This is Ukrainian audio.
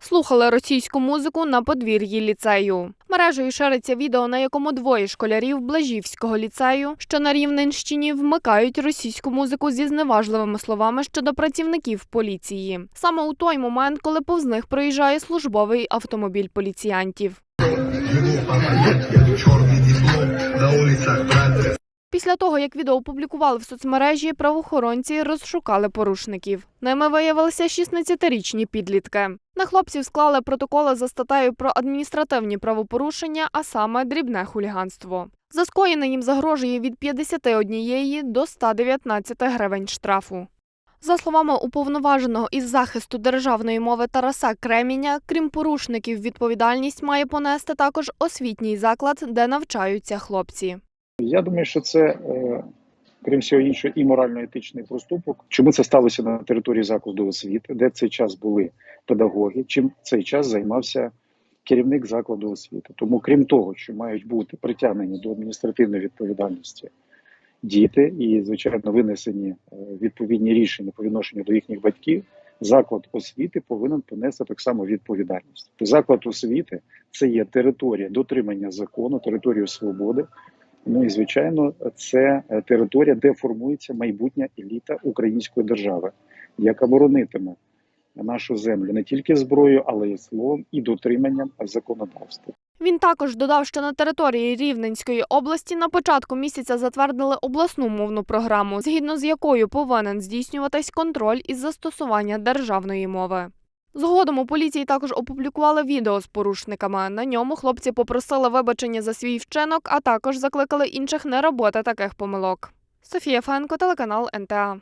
Слухали російську музику на подвір'ї ліцею. Мережею шириться відео, на якому двоє школярів Блажівського ліцею, що на Рівненщині, вмикають російську музику зі зневажливими словами щодо працівників поліції. Саме у той момент, коли повз них проїжджає службовий автомобіль поліціянтів. Після того, як відео опублікували в соцмережі, правоохоронці розшукали порушників. Ними виявилися 16-річні підлітки. На хлопців склали протоколи за статтею про адміністративні правопорушення, а саме дрібне хуліганство. За скоєне їм загрожує від 51 до 119 гривень штрафу. За словами уповноваженого із захисту державної мови Тараса Креміня, крім порушників, відповідальність має понести також освітній заклад, де навчаються хлопці. Я думаю, що це, е, крім всього іншого, і морально-етичний проступок. Чому це сталося на території закладу освіти, де в цей час були педагоги, чим цей час займався керівник закладу освіти. Тому, крім того, що мають бути притягнені до адміністративної відповідальності діти і, звичайно, винесені е, відповідні рішення по відношенню до їхніх батьків. Заклад освіти повинен понести так само відповідальність. Заклад освіти це є територія дотримання закону, територія свободи. Ну і звичайно, це е, територія, де формується майбутня еліта української держави, яка боронитиме нашу землю не тільки зброєю, але й словом і дотриманням законодавства. Він також додав, що на території Рівненської області на початку місяця затвердили обласну мовну програму, згідно з якою повинен здійснюватись контроль із застосування державної мови. Згодом у поліції також опублікували відео з порушниками. На ньому хлопці попросили вибачення за свій вчинок, а також закликали інших не робити таких помилок. Софія Фенко, телеканал НТА.